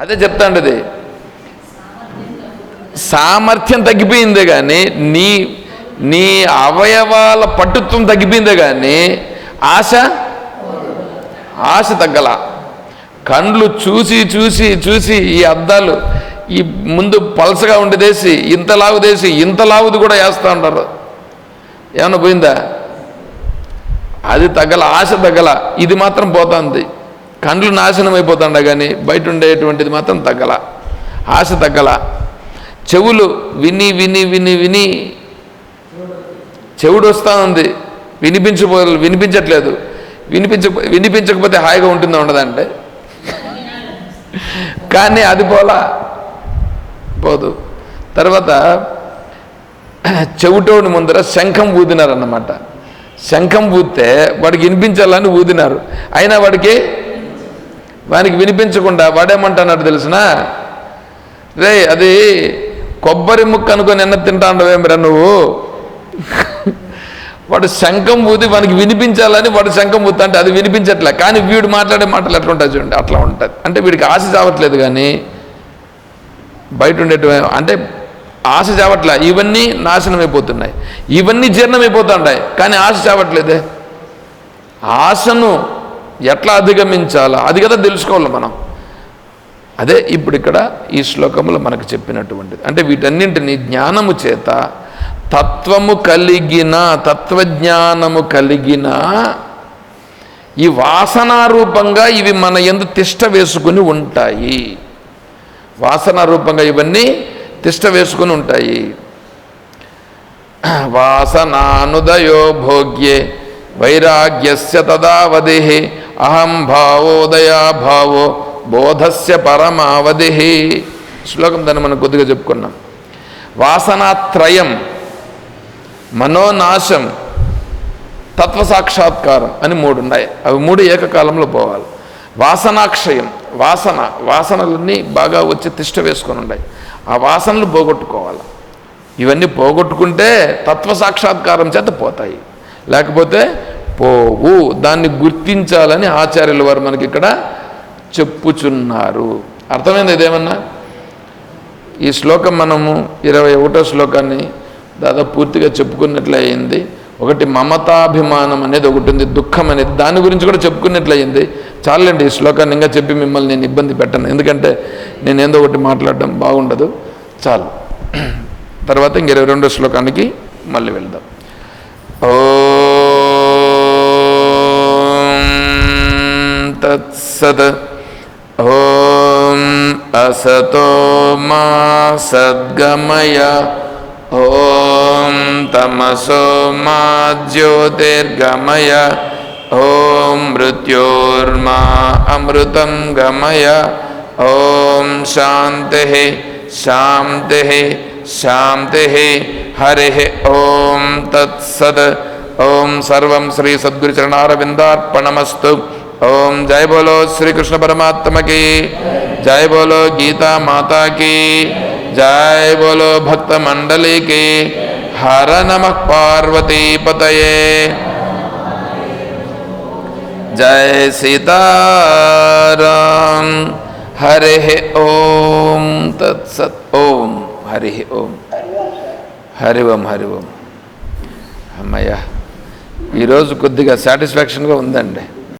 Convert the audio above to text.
అదే చెప్తాండది. సామర్థ్యం తగ్గిపోయిందే కానీ నీ నీ అవయవాల పట్టుత్వం తగ్గిపోయిందే కానీ ఆశ? ఆశ తగ్గల. కండ్లు చూసి చూసి చూసి ఈ అద్దాలు ఈ ముందు పలసగా ఉండేదేసి ఇంత లావుదేసి ఇంత లావుది కూడా వేస్తూ ఉంటారు ఏమైనా పోయిందా? అది తగ్గల ఆశ తగ్గల. ఇది మాత్రం పోతుంది. కండ్లు నాశనం అయిపోతుండ కానీ బయట ఉండేటువంటిది మాత్రం తగ్గల. ఆశ తగ్గల. చెవులు విని విని విని విని చెవుడు వస్తూ ఉంది వినిపించబో వినిపించట్లేదు. వినిపించ వినిపించకపోతే హాయిగా ఉంటుందా ఉండదంటే కానీ అది పోలా. పోదు. తర్వాత చెవిటోని ముందర శంఖం ఊదినారన్నమాట. శంఖం ఊదితే వాడికి వినిపించాలని ఊదినారు. అయినా వాడికి వానికి వినిపించకుండా వాడేమంటున్నాడు తెలిసిన? రే అది కొబ్బరి ముక్క అనుకొని నిన్న తింటాండవేమిరా నువ్వు. వాడు శంఖం ఊది వానికి వినిపించాలని వాడు శంఖం ఊతా అంటే అది వినిపించట్లే. కానీ వీడు మాట్లాడే మాటలు ఎట్లా ఉంటుంది చూడండి అట్లా ఉంటుంది. అంటే వీడికి ఆశ చావట్లేదు కానీ బయట ఉండేట అంటే ఆశ చావట్లే. ఇవన్నీ నాశనం అయిపోతున్నాయి ఇవన్నీ జీర్ణమైపోతుంటాయి కానీ ఆశ చావట్లేదే. ఆశను ఎట్లా అధిగమించాలా? అది కదా తెలుసుకోవాలి మనం. అదే ఇప్పుడు ఇక్కడ ఈ శ్లోకంలో మనకు చెప్పినటువంటిది. అంటే వీటన్నింటినీ జ్ఞానము చేత తత్వము కలిగిన తత్వజ్ఞానము కలిగిన ఈ వాసనారూపంగా ఇవి మన ఎందు తిష్ట వేసుకుని ఉంటాయి. వాసనారూపంగా ఇవన్నీ తిష్ట వేసుకుని ఉంటాయి. వాసనానుదయో భోగ్యే వైరాగ్యస్య తదావధి అహం భావోదయా భావో బోధస్య పరమావధి. శ్లోకం దాన్ని మనం కొద్దిగా చెప్పుకున్నాం. వాసనాత్రయం మనోనాశం తత్వసాక్షాత్కారం అని మూడు ఉన్నాయి అవి మూడు ఏకకాలంలో పోవాలి. వాసనాక్షయం వాసన వాసనలన్నీ బాగా వచ్చి తిష్ట వేసుకొని ఉన్నాయి ఆ వాసనలు పోగొట్టుకోవాలి. ఇవన్నీ పోగొట్టుకుంటే తత్వ సాక్షాత్కారం చేత పోతాయి. లేకపోతే పోవు. దాన్ని గుర్తించాలని ఆచార్యుల వారు మనకి ఇక్కడ చెప్పుచున్నారు. అర్థమైంది ఇదేమన్నా? ఈ శ్లోకం మనము ఇరవై ఒకటో శ్లోకాన్ని దాదాపు పూర్తిగా చెప్పుకున్నట్లయింది. ఒకటి మమతాభిమానం అనేది ఒకటి ఉంది దుఃఖం అనేది. దాని గురించి కూడా చెప్పుకున్నట్లయింది. చాలండి ఈ శ్లోకాన్ని ఇంకా చెప్పి మిమ్మల్ని నేను ఇబ్బంది పెట్టను. ఎందుకంటే నేను ఏందో ఒకటి మాట్లాడడం బాగుండదు. చాలు. తర్వాత ఇంక ఇరవై రెండో శ్లోకానికి మళ్ళీ వెళ్దాం. ఓ तत्सत् ॐ असतो मा सद्गमय। ॐ तमसो मा ज्योतिर्गमय। ॐ मृत्योर्मा अमृतं गमय। ॐ शान्तिः शान्तिः शान्तिः। हरिः ॐ तत्सत् ॐ सर्वं श्रीसद्गुरुचरणारविन्दार्पणमस्तु సద్గురు చరణారవిందార్పణమస్తు ఓం జయ బోలో శ్రీకృష్ణ పరమాత్మ की जय बोलो गीता माता की जय बोलो भक्त मंडली की हर नमः पार्वती पतये जय सीताराम हरे ओम तत्सत ओम हरि ओम హరి ఓం హరి ఓం అమ్మయ్య ఈరోజు కొద్దిగా సాటిస్ఫాక్షన్గా ఉందండి